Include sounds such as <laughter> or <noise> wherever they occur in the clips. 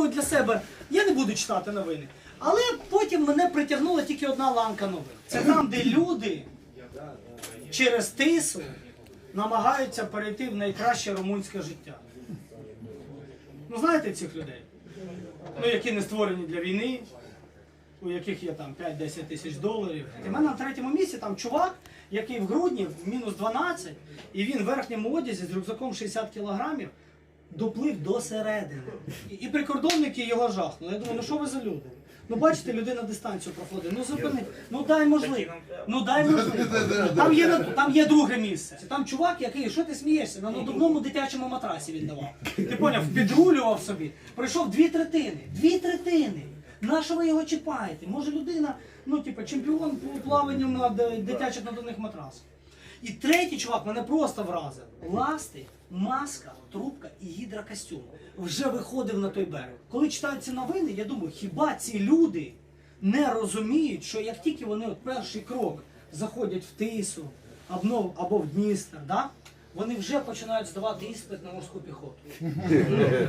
думаю для себе, я не буду читати новини. Але потім мене притягнула тільки одна ланка новин. Це там, де люди через тису намагаються перейти в найкраще румунське життя. Ну знаєте цих людей? Ну, які не створені для війни, у яких є там 5-10 тисяч доларів. І в мене на третьому місці там чувак, який в грудні в мінус 12, і він в верхньому одязі з рюкзаком 60 кілограмів доплив до середини. І, і прикордонники його жахнули. Я думаю, ну що ви за люди? Ну бачите, людина дистанцію проходить. Ну зупини, ну дай можливість. Ну дай можливість. Там є, там є друге місце. Там чувак, який, що ти смієшся? На надувному дитячому матрасі віддавав. Ти поняв, підрулював собі. Пройшов дві третини. Дві третини. На що ви його чіпаєте? Може людина, ну типу, чемпіон по плаванню на дитячих надувних матрасах. І третій чувак мене просто вразив. Ласти, маска, трубка і гідрокостюм. Вже виходив на той берег. Коли читають ці новини, я думаю, хіба ці люди не розуміють, що як тільки вони от перший крок заходять в Тису або, або в Дністер, да? вони вже починають здавати іспит на морську піхоту. <laughs>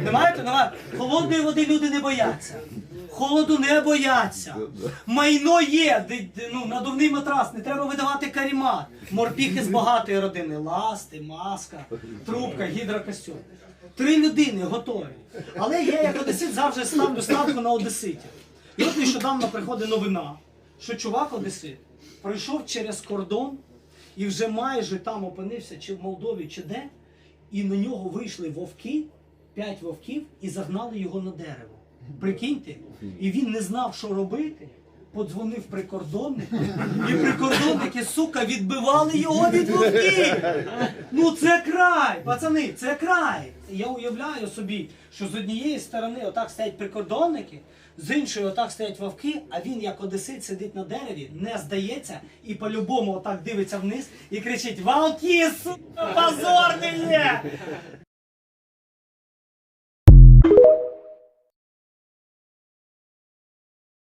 Не маєте? Немає? Холодної води люди не бояться. Холоду не бояться. Майно є, ну, надувний матрас, не треба видавати карімат. Морпіхи з багатої родини. Ласти, маска, трубка, гідрокостюм. Три людини готові. Але я як одесит завжди ставлю ставку на одеситів. І от нещодавно приходить новина, що чувак одесит пройшов через кордон і вже майже там опинився, чи в Молдові, чи де, і на нього вийшли вовки, п'ять вовків, і загнали його на дерево. Прикиньте, і він не знав, що робити. Подзвонив прикордоннику, <laughs> і прикордонники, сука, відбивали його від вовків. Ну це край, пацани, це край. Я уявляю собі, що з однієї сторони отак стоять прикордонники, з іншої отак стоять вовки, а він як одесит сидить на дереві, не здається і по-любому отак дивиться вниз і кричить: Вовки, сука, позорні!